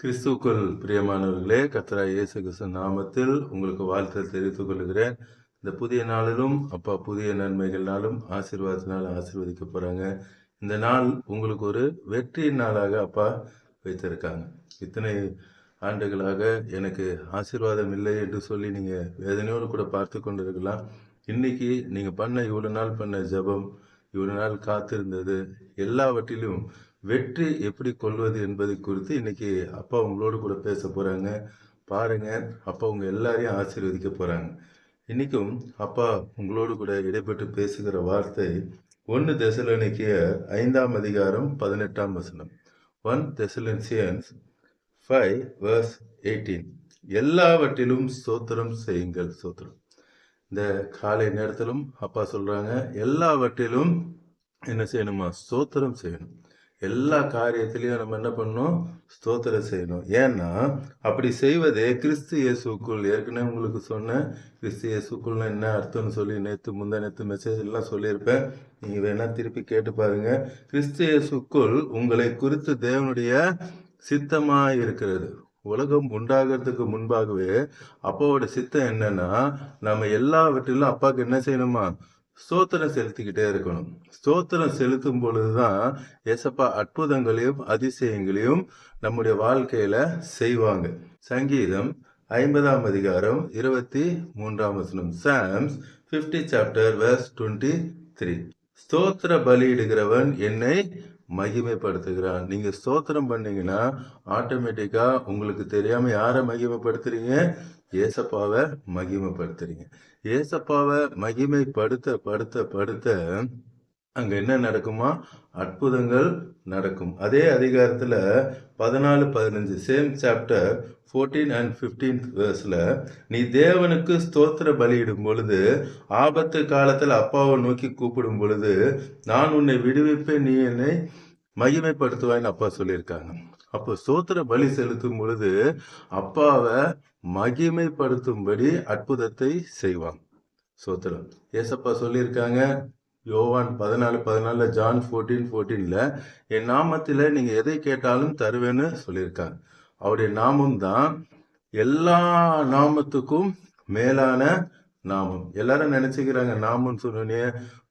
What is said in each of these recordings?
கிறிஸ்துக்குள் பிரியமானவர்களே கத்ரா இயேசு கிறிஸ்து நாமத்தில் உங்களுக்கு வாழ்த்து தெரிவித்துக் கொள்கிறேன். இந்த புதிய நாளிலும் அப்பா புதிய நன்மைகள்னாலும் ஆசீர்வாதத்தினால் ஆசீர்வதிக்க போகிறாங்க இந்த நாள் உங்களுக்கு ஒரு வெற்றியின் நாளாக அப்பா வைத்திருக்காங்க. இத்தனை ஆண்டுகளாக எனக்கு ஆசீர்வாதம் இல்லை என்று சொல்லி நீங்கள் வேதனையோடு கூட பார்த்து கொண்டிருக்கலாம். இன்னைக்கு நீங்கள் பண்ண இவ்வளோ நாள் பண்ண ஜெபம் இவ்வளோ நாள் காத்திருந்தது எல்லாவற்றிலும் வெற்றி எப்படி கொள்வது என்பதை குறித்து இன்னைக்கு அப்பா உங்களோடு கூட பேச போகிறாங்க பாருங்க அப்பா உங்கள் எல்லாரையும் ஆசீர்வதிக்க போகிறாங்க இன்றைக்கும் அப்பா உங்களோடு கூட இடைப்பட்டு பேசுகிற வார்த்தை ஒன்று தெசலனிக்கிய ஐந்தாம் அதிகாரம் பதினெட்டாம் வசனம். One Thessalonians five verse eighteen எல்லாவற்றிலும் சோத்திரம் செய்யுங்கள் சோத்திரம் இந்த காலை நேரத்திலும் அப்பா சொல்கிறாங்க எல்லாவற்றிலும் என்ன செய்யணுமா? ஸ்தோத்திரம் செய்யணும். எல்லா காரியத்திலையும் நம்ம என்ன பண்ணணும் ஸ்தோத்திரம் செய்யணும். ஏன்னா அப்படி செய்வதே கிறிஸ்து இயேசுக்குள் ஏற்கனவே உங்களுக்கு சொன்னேன் கிறிஸ்து இயேசுக்குள்னா என்ன அர்த்தம்னு சொல்லி நேற்று முந்தா நேற்று மெசேஜ் எல்லாம் சொல்லியிருப்பேன். நீங்கள் வேணால் திருப்பி கேட்டு பாருங்க. கிறிஸ்து இயேசுக்குள் உங்களை குறித்து தேவனுடைய சித்தமாக இருக்கிறது. உலகம் உண்டாகிறதுக்கு முன்பாகவே அப்பாவோட சித்தம் என்னன்னா நம்ம எல்லாவற்றிலும் அப்பாவுக்கு என்ன செய்யணுமா? ஸ்தோத்திரம் செலுத்திக்கிட்டே இருக்கணும். ஸ்தோத்திரம் செலுத்தும் பொழுதுதான் ஏசப்பா அற்புதங்களையும் அதிசயங்களையும் நம்முடைய வாழ்க்கையில செய்வாங்க. சங்கீதம் ஐம்பதாம் அதிகாரம் இருபத்தி மூன்றாம் வசனம் Psalms fifty chapter verse twenty three ஸ்தோத்திர பலியிடுகிறவன் என்னை மகிமைப்படுத்துகிறார். நீங்க ஸ்தோத்திரம் பண்ணீங்கன்னா ஆட்டோமேட்டிக்கா உங்களுக்கு தெரியாம யாரை மகிமைப்படுத்துறீங்க? ஏசப்பாவை மகிமைப்படுத்துறீங்க. ஏசப்பாவை மகிமைப்படுத்த படுத்த படுத்த அங்கே என்ன நடக்குமா? அற்புதங்கள் நடக்கும். அதே அதிகாரத்தில் பதினாலு பதினஞ்சு same chapter fourteen and fifteenth வேர்ஸில் நீ தேவனுக்கு ஸ்தோத்திர பலியிடும் பொழுது ஆபத்து காலத்தில் அப்பாவை நோக்கி கூப்பிடும் பொழுது நான் உன்னை விடுவிப்பேன் நீ என்னை மகிமைப்படுத்துவாய்ன்னு அப்பா சொல்லியிருக்காங்க. அப்போ ஸ்தோத்திர பலி செலுத்தும் பொழுது அப்பாவை மகிமைப்படுத்தும்படி அற்புதத்தை செய்வாங்க சோத்திரம் ஏசப்பா சொல்லியிருக்காங்க யோவான் பதினாலு பதினாலு ஜான் ஃபோர்டீன் ஃபோர்டீனில் என் நாமத்தில் நீங்கள் எதை கேட்டாலும் தருவேன்னு சொல்லியிருக்காங்க அவருடைய நாமம் தான் எல்லா நாமத்துக்கும் மேலான நாமம். எல்லாரும் நினச்சிக்கிறாங்க நாமம்னு சொன்னோன்னே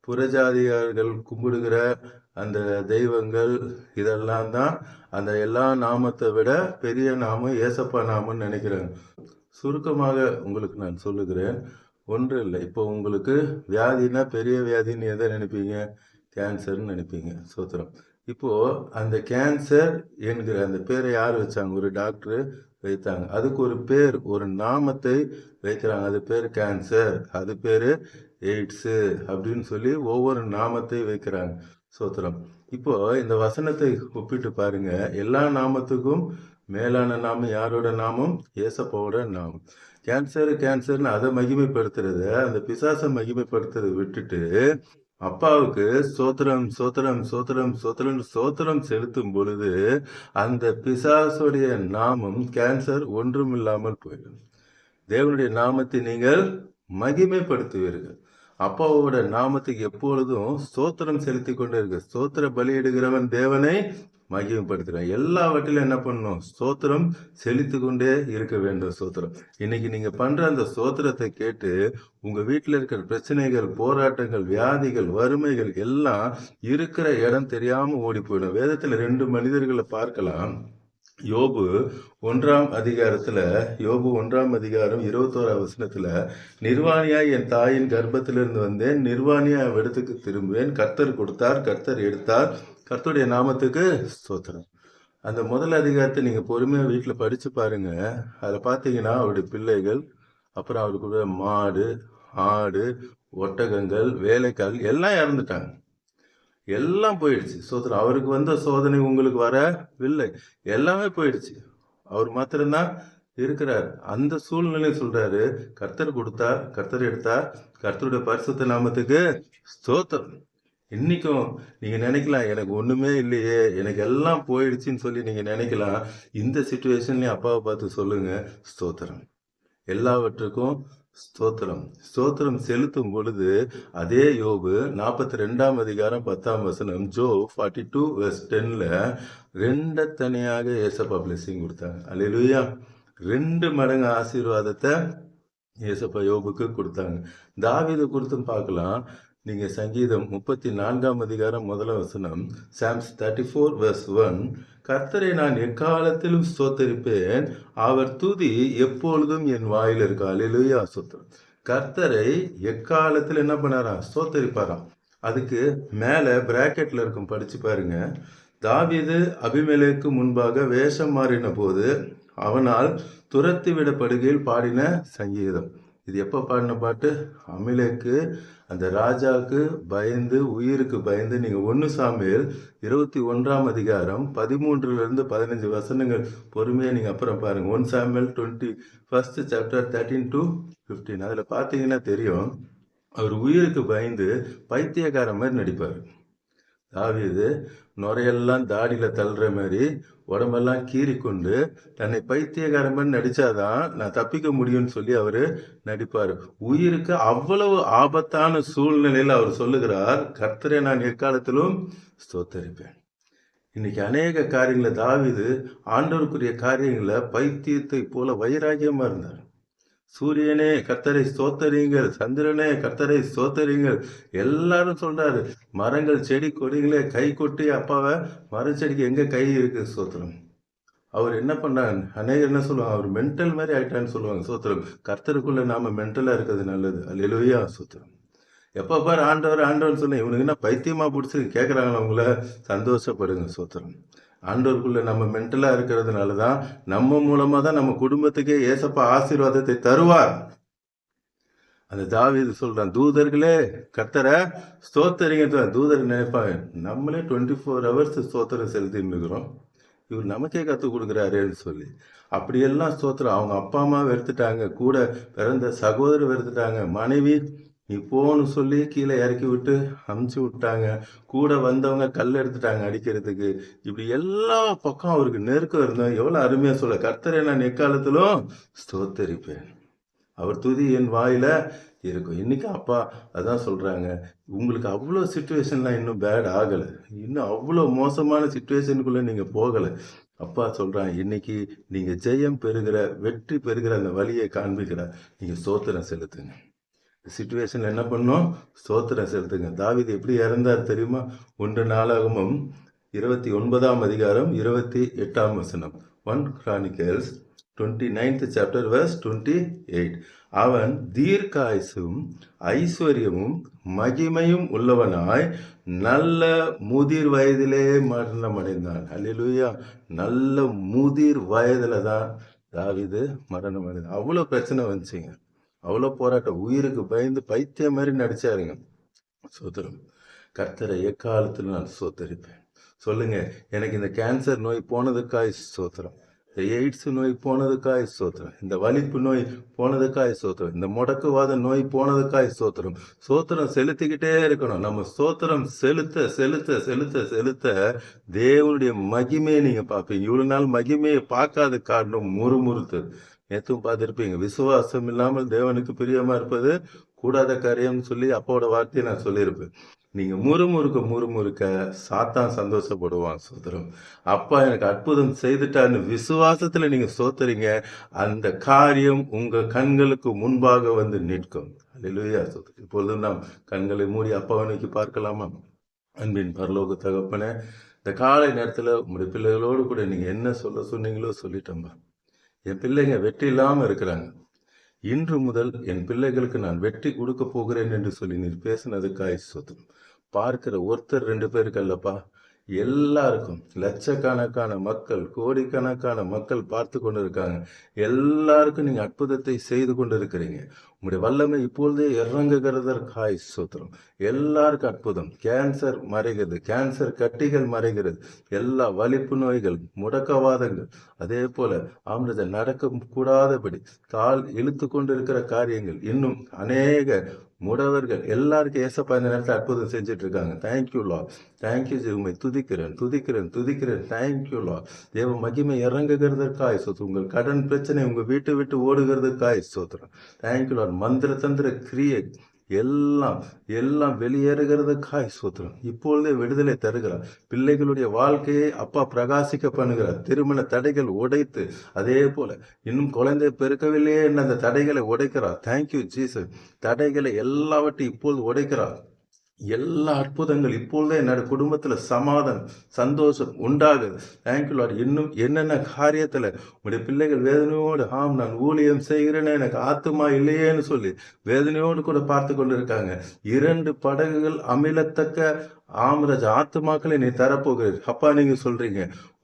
புறஜாதியார்கள் கும்பிடுகிற அந்த தெய்வங்கள் இதெல்லாம் தான் அந்த எல்லா நாமத்தை விட பெரிய நாமம் ஏசப்பா நாமம்னு நினைக்கிறாங்க. சுருக்கமாக உங்களுக்கு நான் சொல்லுகிறேன் ஒன்றும் இல்லை. இப்போ உங்களுக்கு வியாதினா பெரிய வியாதின்னு எதை நினைப்பீங்க? கேன்சர்னு நினைப்பீங்க. சோத்திரம். இப்போது அந்த கேன்சர் என்கிற அந்த பேரை யார் வச்சாங்க? ஒரு டாக்டர் வைத்தாங்க. அதுக்கு ஒரு பேர் ஒரு நாமத்தை வைக்கிறாங்க. அது பேர் கேன்சர். அது பேர் எய்ட்ஸு அப்படின்னு சொல்லி ஒவ்வொரு நாமத்தை வைக்கிறாங்க. சோத்திரம். இப்போ இந்த வசனத்தை ஒப்பிட்டு பாருங்க. எல்லா நாமத்துக்கும் மேலான நாமம் யாரோட நாமம்? ஏசப்பாவோட நாமம். கேன்சர் கேன்சர்னு அதை மகிமைப்படுத்துறத அந்த பிசாசை மகிமைப்படுத்துறதை விட்டுட்டு அப்பாவுக்கு சோத்திரம் சோத்திரம் சோத்திரம் சோத்திரம் சோத்திரம் செலுத்தும் பொழுது அந்த பிசாசுடைய நாமம் கேன்சர் ஒன்றும் இல்லாமல் போயிடும். தேவனுடைய நாமத்தை நீங்கள் மகிமைப்படுத்துவீர்கள். அப்பாவோட நாமத்துக்கு எப்பொழுதும் ஸ்தோத்திரம் செலுத்தி கொண்டே சோத்திர ஸ்தோத்திர பலியிடுகிறவன் தேவனை மகிமைப்படுத்துறான் எல்லாவற்றிலும் என்ன பண்ணணும்? ஸ்தோத்திரம் செழித்து கொண்டே இருக்க வேண்டும் ஸ்தோத்திரம். இன்னைக்கு நீங்க பண்ற அந்த ஸ்தோத்திரத்தை கேட்டு உங்க வீட்டில் இருக்கிற பிரச்சனைகள் போராட்டங்கள் வியாதிகள் வறுமைகள் எல்லாம் இருக்கிற இடம் தெரியாம ஓடி போயிடும். வேதத்துல ரெண்டு மனிதர்களை பார்க்கலாம். யோபு ஒன்றாம் அதிகாரத்துல யோபு ஒன்றாம் அதிகாரம் இருபத்தோரா வசனத்துல நிர்வாணியாய் என் தாயின் கர்ப்பத்திலிருந்து வந்தேன். நிர்வாணியா இடத்துக்கு திரும்புவேன். கர்த்தர் கொடுத்தார் கர்த்தர் எடுத்தார். கர்த்தருடைய நாமத்துக்கு ஸ்தோத்திரம். அந்த முதல் அதிகாரத்தை நீங்கள் பொறுமையாக வீட்டில் படித்து பாருங்க. அதில் பார்த்தீங்கன்னா அவருடைய பிள்ளைகள் அப்புறம் அவருக்கு மாடு ஆடு ஒட்டகங்கள் வேலைக்கால் எல்லாம் இறந்துட்டாங்க. எல்லாம் போயிடுச்சு. சோதனை அவருக்கு வந்த சோதனை உங்களுக்கு வரவில்லை. எல்லாமே போயிடுச்சு. அவர் மாத்திரம்தான் இருக்கிறார். அந்த சூழ்நிலை சொல்றாரு. கர்த்தர் கொடுத்தா கர்த்தர் எடுத்தா கர்த்தருடைய பரிசுத்த நாமத்துக்கு ஸ்தோத்திரம். இன்றைக்கும் நீங்கள் நினைக்கலாம் எனக்கு ஒன்றுமே இல்லையே எனக்கு எல்லாம் போயிடுச்சுன்னு சொல்லி நீங்கள் நினைக்கலாம் இந்த சுச்சுவேஷன்லேயும் அப்பாவை பார்த்து சொல்லுங்கள் ஸ்தோத்திரம். எல்லாவற்றுக்கும் ஸ்தோத்திரம். ஸ்தோத்திரம் செலுத்தும் பொழுது அதே யோபு நாற்பத்தி ரெண்டாம் அதிகாரம் பத்தாம் வசனம் ஜோ ஃபார்ட்டி டூ வெஸ் டென்னில் ரெண்ட தனியாக ஏசப்பா பிளெஸிங் கொடுத்தாங்க. அல்லேலூயா ரெண்டு மடங்கு ஆசீர்வாதத்தை ஏசப்பா யோபுக்கு கொடுத்தாங்க. தாவிதை கொடுத்தும் பார்க்கலாம். நீங்கள் சங்கீதம் முப்பத்தி நான்காம் அதிகாரம் முதல வசனம் Psalms thirty four verse one கர்த்தரை நான் எக்காலத்திலும் ஸ்தோத்தரிப்பேன். அவர் துதி எப்பொழுதும் என் வாயில் இருக்கா. அல்லேலூயா ஸ்தோத்திரம் கர்த்தரை எக்காலத்தில் என்ன பண்ணாராம் ஸ்தோத்தரிப்பாராம். அதுக்கு மேலே பிராக்கெட்டில் இருக்கும் படித்து பாருங்க. தாவிது அபிமெலேக்கு முன்பாக வேஷம் மாறின போது அவனால் துரத்தி விடப்படுகையில் பாடின சங்கீதம். இது எப்போ பாடின பாட்டு? அமிலேக்கு அந்த ராஜாவுக்கு பயந்து உயிருக்கு பயந்து நீங்கள் ஒன்று சாமியல் இருபத்தி ஒன்றாம் அதிகாரம் பதிமூன்றுலேருந்து பதினஞ்சு வசனங்கள் பொறுமையாக நீங்கள் அப்புறம் பாருங்கள் one Samuel twenty first chapter thirteen to fifteen. அதில் பார்த்தீங்கன்னா தெரியும் அவர் உயிருக்கு பயந்து பைத்தியக்கார மாதிரி நடிப்பார். தாவீது நுரையெல்லாம் தாடியில் தள்ளுற மாதிரி உடம்பெல்லாம் கீறி கொண்டு தன்னை பைத்தியகாரம் மாதிரி நான் தப்பிக்க முடியும்னு சொல்லி அவர் நடிப்பார். உயிருக்கு அவ்வளவு ஆபத்தான சூழ்நிலையில் அவர் சொல்லுகிறார் கர்த்தரை நான் எக்காலத்திலும் ஸ்தோத்தரிப்பேன். இன்னைக்கு அநேக காரியங்களை தாவிது ஆண்டவருக்குரிய காரியங்களை பைத்தியத்தை போல வைராகியமாக இருந்தார். சூரியனே கர்த்தரை ஸ்தோத்தரிங்கள் சந்திரனே கர்த்தரை ஸ்தோத்தரிங்கள் எல்லாரும் சொல்றாரு மரங்கள் செடி கொடிகளே கை கொட்டி அப்பாவை மரச்செடிக்கு எங்க கை இருக்கு? சோத்திரம் அவர் என்ன பண்ணாங்க அநேகர் என்ன சொல்லுவாங்க? அவர் மென்டல் மாதிரி ஆயிட்டான்னு சொல்லுவாங்க சோத்திரம் கர்த்தருக்குள்ள நாம மென்டலா இருக்கிறது நல்லது. அல்லேலூயா சோத்திரம் எப்போ பாரு ஆண்டவர் ஆண்டவர் சொன்னேன். இவனுக்கு என்ன பைத்தியமா பிடிச்சி கேட்குறாங்களா அவங்கள சந்தோஷப்படுங்க சோத்திரம் ஆண்டோருக்குள்ளே நம்ம மென்டலாக இருக்கிறதுனால தான் நம்ம மூலமாக தான் நம்ம குடும்பத்துக்கே ஏசப்பா ஆசீர்வாதத்தை தருவார். அந்த தாவி இது சொல்கிறான் தூதர்களே கர்த்தரை ஸ்தோத்தரிங்க. தூதர் நினைப்பாங்க நம்மளே டுவெண்ட்டி ஃபோர் ஹவர்ஸ் ஸ்தோத்திரம் செலுத்தின்னு இருக்கிறோம். இவர் நமக்கே கற்றுக் கொடுக்குறாருன்னு சொல்லி. அப்படியெல்லாம் ஸ்தோத்திரம். அவங்க அப்பா அம்மா வெறுத்துட்டாங்க. கூட பிறந்த சகோதரர் வெறுத்துட்டாங்க. மனைவி நீ போன்னு சொல்லி கீழே இறக்கி விட்டு அமுச்சு விட்டாங்க. கூட வந்தவங்க கல் எடுத்துட்டாங்க அடிக்கிறதுக்கு. இப்படி எல்லா பக்கம் அவருக்கு நெருக்கம் இருந்தோம் எவ்வளோ அருமையாக சொல்ல. கர்த்தரை நான் எக்காலத்திலும் ஸ்தோத்தரிப்பேன். அவர் துதி என் வாயில இருக்கும். இன்னைக்கு அப்பா அதான் சொல்கிறாங்க உங்களுக்கு அவ்வளோ சுச்சுவேஷன்லாம் இன்னும் பேட் ஆகலை. இன்னும் அவ்வளோ மோசமான சுச்சுவேஷனுக்குள்ளே நீங்கள் போகலை. அப்பா சொல்கிறான் இன்னைக்கு நீங்கள் ஜெயம் பெறுகிற வெற்றி பெறுகிற அந்த வழியை காண்பிக்கிற. நீங்கள் சோத்திரம் செலுத்துங்க. சுச்சுவேஷனில் என்ன பண்ணோம்? சோத்திரம் செலுத்துங்க. தாவீது எப்படி இறந்தார் தெரியுமா? ஒன்று நாளாகமும் இருபத்தி ஒன்பதாம் அதிகாரம் இருபத்தி எட்டாம் வசனம். One Chronicles twenty ninth chapter verse twenty eight அவன் தீர்க்காயுசும் ஐஸ்வர்யமும் மகிமையும் உள்ளவனாய் நல்ல முதிர் வயதிலே மரணம் அடைந்தான் அல்லா நல்ல முதிர் வயதில் தான் தாவிது மரணம் அடைந்தான் அவ்வளோ பிரச்சனை வந்துச்சுங்க. அவ்வளோ போராட்டம். உயிருக்கு பயந்து பைத்தியம் மாதிரி நடிச்சாருங்க. சோதரம் கர்த்தரை எக்காலத்தில் நான் சோத்தரிப்பேன். சொல்லுங்க எனக்கு இந்த கேன்சர் நோய் போனதுக்காய் சோத்திரம். இந்த எய்ட்ஸ் நோய் போனதுக்காய் சோத்திரம். இந்த வலிப்பு நோய் போனதுக்காய் சோத்திரம். இந்த முடக்குவாத நோய் போனதுக்காய் சோத்திரம். சோத்திரம் செலுத்திக்கிட்டே இருக்கணும். நம்ம சோத்திரம் செலுத்த செலுத்த செலுத்த செலுத்த தேவனுடைய மகிமையை நீங்கள் பார்ப்பீங்க. இவ்வளோ நாள் மகிமையை பார்க்காத காரணம் முறுமுறுத்து நேற்றும் பார்த்துருப்பீங்க. விசுவாசம் இல்லாமல் தேவனுக்கு பிரியமாக இருப்பது கூடாத காரியம்னு சொல்லி அப்போட வார்த்தையை நான் சொல்லியிருப்பேன். நீங்கள் முறுமுறுக்க முறுமுறுக்க சாத்தான் சந்தோஷப்படுவான் சோதரம் அப்பா எனக்கு அற்புதம் செய்துட்டான்னு விசுவாசத்தில் நீங்கள் சோத்துறீங்க அந்த காரியம் உங்கள் கண்களுக்கு முன்பாக வந்து நிற்கும். அல்லேலூயா சோதரம் இப்பொழுதும் நாம் கண்களை மூடி அப்பாவை நோக்கி பார்க்கலாமா? அன்பின் பரலோக தகப்பன இந்த காலை நேரத்தில் உங்களுடைய பிள்ளைகளோடு கூட நீங்கள் என்ன சொல்ல சொன்னீங்களோ சொல்லிட்டோம்பா என் பிள்ளைங்க வெற்றி இல்லாமல் இருக்கிறாங்க. இன்று முதல் என் பிள்ளைகளுக்கு நான் வெற்றி கொடுக்க போகிறேன் என்று சொல்லி நீர் பேசினதுக்காய் சொத்து பார்க்கிற ஒருத்தர் ரெண்டு பேருக்கு அல்லப்பா எல்லாருக்கும் லட்சக்கணக்கான மக்கள் கோடிக்கணக்கான மக்கள் பார்த்து கொண்டு இருக்காங்க எல்லாருக்கும் நீங்கள் அற்புதத்தை செய்து கொண்டு இருக்கிறீங்க உங்களுடைய வல்லமை இப்பொழுதே இறங்குகிறதற்காய் சூத்திரம். எல்லாருக்கும் அற்புதம் கேன்சர் மறைகிறது கேன்சர் கட்டிகள் மறைகிறது எல்லா வலிப்பு நோய்கள் முடக்கவாதங்கள். அதே போல ஆம்ரத நடக்க கூடாதபடி கால் இழுத்து கொண்டு இருக்கிற காரியங்கள் இன்னும் அநேக முடவர்கள் எல்லாருக்கும் ஏசப்பா இந்த நேரத்தில் அற்புதம் செஞ்சுட்டு இருக்காங்க தேங்க்யூ லா தேங்க்யூ உண்மை துதிக்கிறேன் துதிக்கிறேன் துதிக்கிறேன். தேங்க்யூ லா தேவ மகிமை இறங்குகிறதற்காய் சோத்து உங்கள் கடன் பிரச்சனை உங்கள் வீட்டை விட்டு ஓடுகிறதுக்காய் சோத்துறேன் தேங்க்யூ லா மந்திர தந்திர கிரியை எல்லாம் எல்லாம் வெளியேறுகிறதுக்காய் சூத்திரம். இப்பொழுதே விடுதலை தருகிறார். பிள்ளைகளுடைய வாழ்க்கையை அப்பா பிரகாசிக்க பண்ணுகிறார். திருமண தடைகள் உடைத்து அதே போல இன்னும் குழந்தை பெருக்கவில்லையே என்ன அந்த தடைகளை உடைக்கிறார். தேங்க்யூ ஜீசஸ் தடைகளை எல்லாவற்றையும் இப்பொழுது உடைக்கிறார். எல்லா அற்புதங்கள் இப்பொழுதே என்னோட குடும்பத்தில் சமாதானம் சந்தோஷம் உண்டாகுது. தேங்க்யூ லார்ட் இன்னும் என்னென்ன காரியத்தில் உங்களுடைய பிள்ளைகள் வேதனையோடு ஆம் நான் ஊழியம் செய்கிறேன்னு எனக்கு ஆத்துமா இல்லையேன்னு சொல்லி வேதனையோடு கூட பார்த்து கொண்டு இருக்காங்க இரண்டு படகுகள் அமிலத்தக்க ஆமராஜ் ஆத்துமாக்களை நீ தரப்போகிறீர். அப்பா நீங்க சொல்றீங்க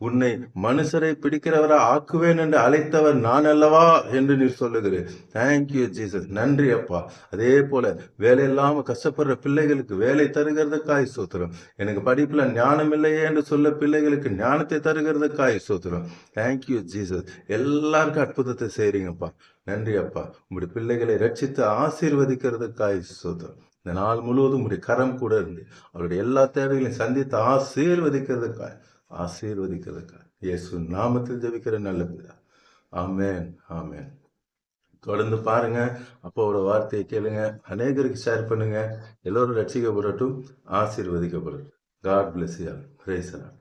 உன்னை மனுஷரை பிடிக்கிறவரா ஆக்குவேன் என்று அழைத்தவர் நான் அல்லவா என்று நீ சொல்லுகிறேன் தேங்க்யூ ஜீசஸ் நன்றி அப்பா. அதே போல வேலை இல்லாம கஷ்டப்படுற பிள்ளைகளுக்கு வேலை தருகிறதுக்காய் சோத்திரம். எனக்கு படிப்புல ஞானம் இல்லையே என்று சொல்ல பிள்ளைகளுக்கு ஞானத்தை தருகிறதுக்காய் சோத்திரம். தேங்க்யூ ஜீசஸ் எல்லாருக்கும் அற்புதத்தை செய்றீங்கப்பா. நன்றி அப்பா. உங்களுடைய பிள்ளைகளை ரட்சித்து ஆசீர்வதிக்கிறதுக்காய் சோதரம் இந்த நாள் முழுவதும் உடைய கரம் கூட இருந்து அவருடைய எல்லா தேவைகளையும் சந்தித்து ஆசீர்வதிக்கிறதுக்காய் ஆசீர்வதிக்கிறதுக்காய். இயேசு நாமத்தில் ஜெபிக்கிற நல்ல ஆமேன் ஆமேன். தொடர்ந்து பாருங்க அப்பாவோட வார்த்தையை கேளுங்க அநேகருக்கு ஷேர் பண்ணுங்க எல்லோரும் ரட்சிக்கப்படட்டும் ஆசீர்வதிக்கப்படட்டும். காட் பிளஸ் யார் பிரேசலாம்